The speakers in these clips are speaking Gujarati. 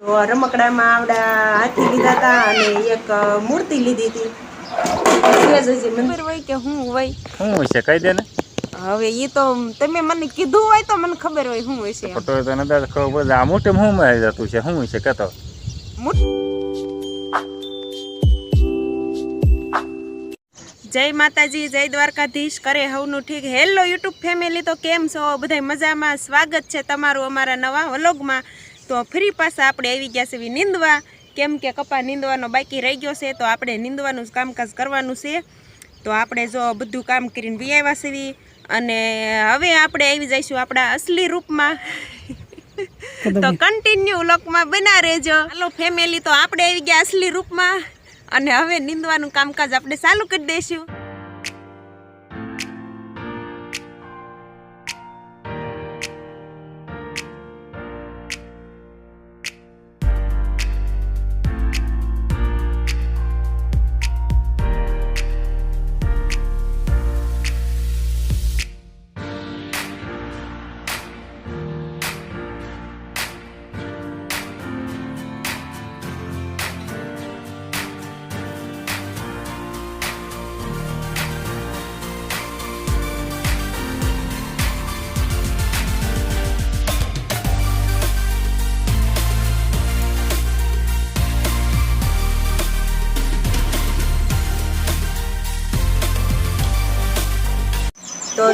તો રમકડામાં આવડા હાથી લીધા હતા અને એક મૂર્તિ લીધી હતી. મંદિર હોય કે હું હોય? શું છે કહી દે ને. હવે એ તો તમે મને કીધું હોય તો મને ખબર હોય શું હોય છે એમ. ફોટો તો ખબર પડે. આ મોટે શું માં જતું છે શું છે કહેતો. જય માતાજી જય દ્વારકાધીશ કરે હવનું ઠીક. હેલો યુટ્યુબ ફેમિલી તો કેમ છો? બધાય મજામાં? સ્વાગત છે તમારું અમારા નવા વ્લોગમાં. તો ફરી પાછા આપણે આવી ગયા છે નીંદવા. કેમ કે કપા નીંદવાનો બાકી રહી ગયો છે તો આપણે નીંદવાનું જ કામકાજ કરવાનું છે. તો આપણે જો બધું કામ કરીને વી આવ્યા છીએ. અને હવે આપણે આવી જઈશું આપણા અસલી રૂપમાં. તો કન્ટિન્યુ લોકમાં બના રહેજો. હાલો ફેમિલી તો આપણે આવી ગયા અસલી રૂપમાં. અને હવે નીંદવાનું કામકાજ આપણે ચાલુ કરી દઈશું.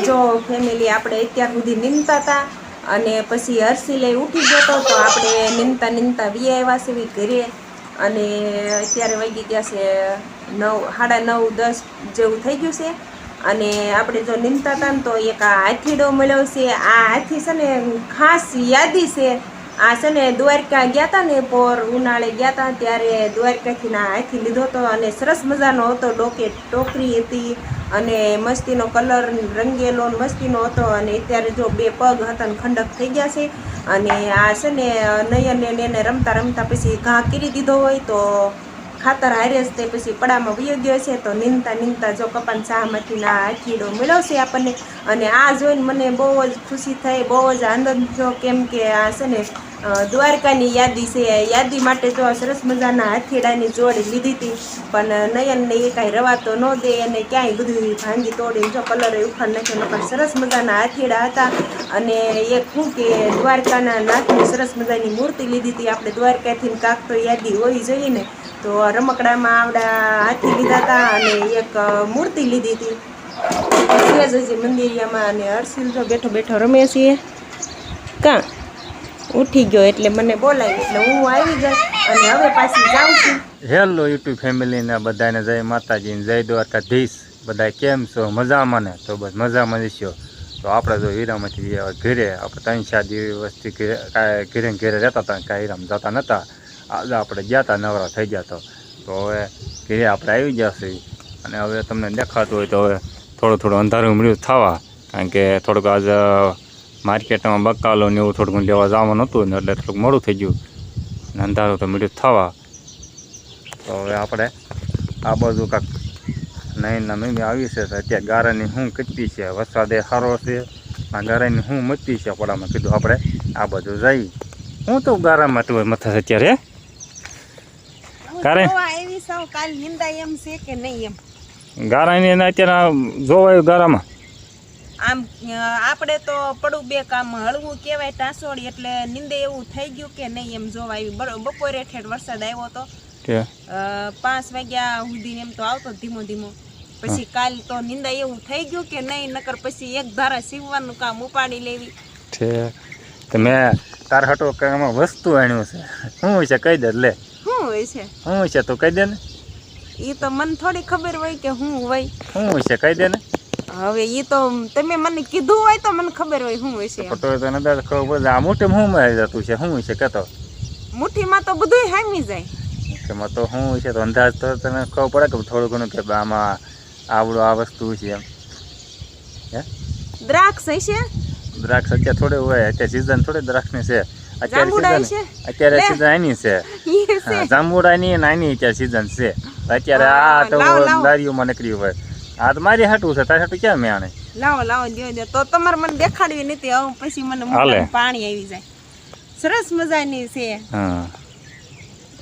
જો ફેમિલી આપણે અત્યાર સુધી નીમતા હતા અને પછી હરસી લઈ ઉઠી જતો તો આપણે નીંદતા નીંદતા વી આવ્યા છે ઘરે. અને અત્યારે વાગી ગયા છે નવ, સાડા નવ, દસ જેવું થઈ ગયું છે. અને આપણે જો નીંદતા હતા ને તો એક આ હાથીડો મળ્યો છે. આ હાથી છે ને ખાસ યાદી છે. આ છે ને દ્વારકા ગયા હતા ને પોર ઉનાળે ગયા હતા ત્યારે દ્વારકાથી ના હાથી લીધો હતો અને સરસ મજાનો હતો ડોકે ટોકરી હતી અને મસ્તીનો કલર રંગેલો મસ્તીનો હતો અને અત્યારે જો બે પગ હતા ને ખંડક થઈ ગયા છે. અને આ છે ને નયનને એને રમતા રમતા પછી ઘા કરી દીધો હોય તો ખાતર હારે તે પછી પડામાં વયો ગયો છે. તો નીંદતા નીંદતા જો કપાન શાહમાંથી ના હાથીડો મેળવશે આપણને. અને આ જોઈને મને બહુ જ ખુશી થઈ, બહુ જ આનંદ થયો. કેમ કે આ છે ને દ્વારકાની યાદી છે. યાદી માટે આ સરસ મજાના હાથીડાની જોડી લીધી હતી. પણ નયનને એ કાંઈ રવાતો ન દે અને ક્યાંય બધું ભાંગી તોડીને જો કલર ઉખાડ નાખ્યો પણ સરસ મજાના હાથીડા હતા. અને એક શું કે દ્વારકાના નાથની સરસ મજાની મૂર્તિ લીધી હતી. આપણે દ્વારકાથી કાંક તો યાદી હોવી જોઈએ ને તો રમકડામાં આવડા હાથી લીધા હતા અને એક મૂર્તિ લીધી હતી. મંદિરિયામાં અને હર્ષિલ જો બેઠો બેઠો રમે છીએ કાં? ઉઠી ગયો એટલે મને બોલાવી એટલે હું આવી ગઈ અને હવે પાછી જાઉં છું. હેલો યુટ્યુબ ફેમિલીને બધાને જય માતાજી જય જય દ્વારકાધીશ. બધા કેમ છો? મજામાં ને? તો બસ મજામાં જશો તો આપણે જો હીરામાંથી ઘેરે, આપણે ત્રણ, ચાર દિવસથી ઘરે ઘેરે રહેતા હતા કાંઈ હીરામાં જતા નહોતા આજે આપણે ગયા હતા નવરા થઈ ગયા તો. તો હવે ઘેરે આપણે આવી ગયા અને હવે તમને દેખાતું હોય તો હવે થોડું થોડું અંધારું મળ્યું થવા. કારણ કે થોડુંક આજે માર્કેટમાં બકાલો ને એવું થોડુંક લેવા જવાનું હતું ને એટલે થોડુંક મોડું થઈ ગયું. અને અંધારું તો મળ્યું થવા. તો હવે આપણે આ બાજુ કાંક નહીંના મમ્મી આવી છે તો અત્યારે ગારાની શું કેટલી છે. વરસાદે સારો છે. આ ગારાની શું મચતી છે. પડામાં કીધું આપણે આ બાજુ જઈ હું તો ગારામાં તું મથે અત્યારે હે? કારે? જોવા આવી સૌ કાલ નિંદાય એમ છે કે નહીં એમ? ગારાની અત્યારે જોવાયું ગારામાં. આમ આપણે તો પડું બે કામ હળવું કહેવાય ટાસોડી એટલે નિંદે એવું થઈ ગયું કે નહીં એમ જોવા આવી. બરો- બપોરે ઠેઠ વરસાદ આવ્યો તો પાંચ વાગ્યા સુધી એમ તો આવતો ધીમો ધીમો. પછી કાલ તો નિંદા એવું થઈ ગયું કે નહીં નકર પછી એક ધારા સીવવાનું કામ ઉપાડી લેવી. છે. તો મેં તાર હટો કાંઈમાં વસ્તુ આણ્યું છે. શું છે કહી દે લે. શું હોય છે? શું છે તો કહી દે ને. એ તો મને થોડી ખબર હોય કે હું હોય. શું છે કહી દે ને. હવે એ તો તમે મને કીધું હોય તો મને ખબર હોય શું હોય છે એમ. ફોટો તો ખબર પડે. આ મોટે હું માં જતું છે? શું છે? કહેતો મુઠ્ઠીમાં તો બધું હામી જાય. એમાં તો શું છે? તો અંદાજ તો તને ખબર પડે કે થોડું ઘણું કે આમાં આવડું આ વસ્તુ છે એમ. હે? દ્રાક્ષ હશે? દ્રાક્ષ અત્યારે થોડે હોય. અત્યારે સિઝન થોડે દ્રાક્ષની છે. અત્યારે છે? અત્યારે સીઝન સિઝન આની છે. ઈ છે. જાંબુડાની અને અત્યારે સિઝન છે. અત્યારે આ તો લાવો. નીકળ્યું હોય. આ તો મારી હાટું છે તારી હાટું ક્યાં મેં લાવો લાવો દ્યો દ્યો તો તમારે મને દેખાડવી નથી હવે પછી મને. પાણી આવી જાય. સરસ મજાની છે. હા.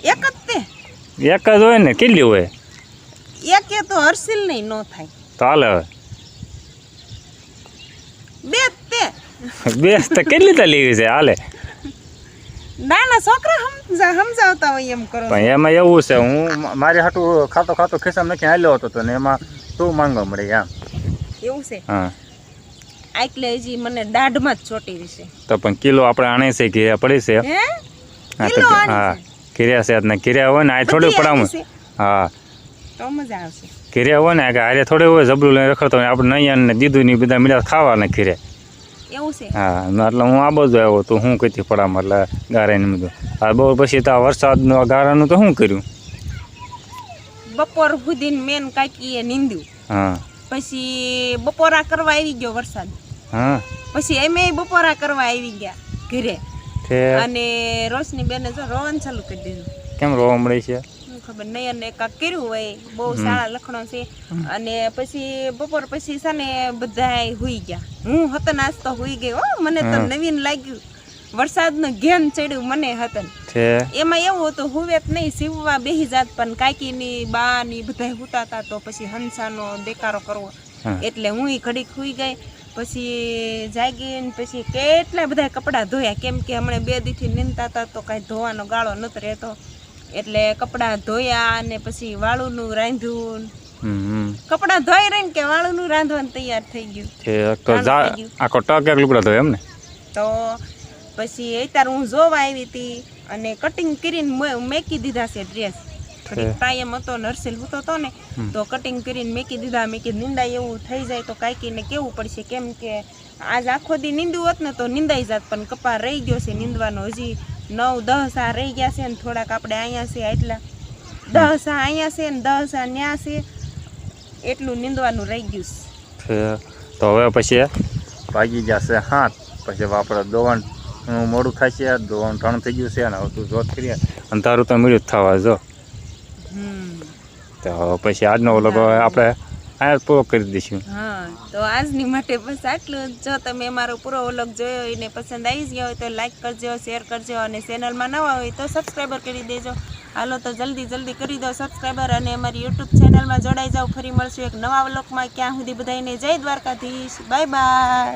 એક જ તે? એક જ હોય ને કેટલી હોય? એક એ તો હર્ષિલ નહીં નો થાય. તો હાલે હવે. બે તે. બેસ તો કેટલી તો લેવી છે હાલે. નાના છોકરા સમજા સમજાવતા હોય એમ કરો પણ એમાં એવું છે હું મારી હાટું ખાતો ખાતો ખિસ્સામાં નથી હાલ્યો હતો તો ને એમાં તું માંગવા મળે એમ એવું છે? હા. આટલે હજી મને દાઢમાં જ ચોટી રહેશે તો પણ કિલો આપણે આણે છે ઘીર્યા પડી છે. હા? તો હા? ઘીર્યા છે ને ઘીર્યા હોય ને આ થોડું પડાવું. હા. તો મજા આવશે. ઘીર્યા હોય ને કે આરે થોડે હોય જબલું લઈને રખડતો હોય આપણે નહીં ને દીધું ને બધા મીડા ખાવાના ને એવું છે? હા એટલે હું આ બાજુ આવ્યો તો હું કીધી પડામાં એટલે ગારાને બધું. આ બહુ પછી તો આ વરસાદનું આ ગારાનું તો શું કર્યું? બપોર સુધી મેન કાકીએ નીંદ્યું. હા. પછી બપોરા કરવા આવી ગયો વરસાદ. હા. પછી એમે બપોરા કરવા આવી ગયા ઘરે. અને રોશની બેને જો રોવાનું ચાલુ કરી દીધું. કેમ રોવા મળે છે? ખબર નહીં અને કાંક કર્યું હોય બહુ સારા લખણો છે. અને પછી બપોર પછી છે ને બધા હુઈ ગયા. હું હતો નાસ્તો તો હુઈ ગયો મને તો નવીન લાગ્યું. વરસાદનું ઘેન ચડ્યું મને હતું એમાં એવું હતું હુવેત નહીં સીવવા બેહી જાત પણ કાકીની બા ની બધા હુતાતા તો પછી હંસાનો દેકારો કરવો. એટલે હું ઘડી ખુઈ ગઈ પછી જાગીને પછી કેટલા બધા કપડાં ધોયા. કેમ કે હમણાં બે દીથી નીંદતા હતા તો કાંઈ ધોવાનો ગાળો નતો રહેતો. એટલે કપડાં ધોયા અને પછી વાળુનું રાંધ્યું. કપડાં ધોઈ રહીને કે વાળુનું રાંધવાનું તૈયાર થઈ ગયું. આખો ટક એક લુગડા તો એમ ને તો પછી અત્યારે હું જોવા આવી હતી અને કટિંગ કરીને મેકી દીધા છે ડ્રેસ ટાઈમ હતો નર્સેલ હતો તો ને તો કટિંગ કરીને મેકી દીધા. મેં કીધું નિંદાય એવું થઈ જાય તો કાંઈકીને કેવું પડશે? કેમ કે આજ આખો દી નીંદવું હોત ને તો નિંદાઈ જાત પણ કપા રહી ગયો છે નીંદવાનો. હજી નવ દસ આ રહી ગયા છે ને થોડાક આપણે અહીંયા છે એટલા દસ આ અહીંયા છે ને દસ આ ન્યા છે. એટલું નીંદવાનું રહી ગયું છે. તો હવે પછી ભાગી જશે હાથ. પછી હવે આપણે દોવાનું મોડું થાય છે ધોવાનું ટાણું થઈ ગયું છે ને હવે તું જોત કરી અને તારું તો મળ્યું જ થવા જો. હમ. તો પછી આજનો ઓલો આપણે આ પૂરો કરી દઈશું. હા તો આજની માટે બસ આટલું જો. તમે મારો પૂરો ઓલોગ જોયો એને પસંદ આવી ગયો હોય તો લાઈક કરજો શેર કરજો અને ચેનલમાં નવા હોય તો સબસ્ક્રાઈબર કરી દેજો. હાલો તો જલ્દી જલ્દી કરી દો સબસ્ક્રાઈબર અને અમારી યુટ્યુબ ચેનલમાં જોડાઈ જાઓ. ફરી મળશું એક નવા વ્લોગમાં. ક્યાં સુધી બધાને જય દ્વારકાધીશ. Bye bye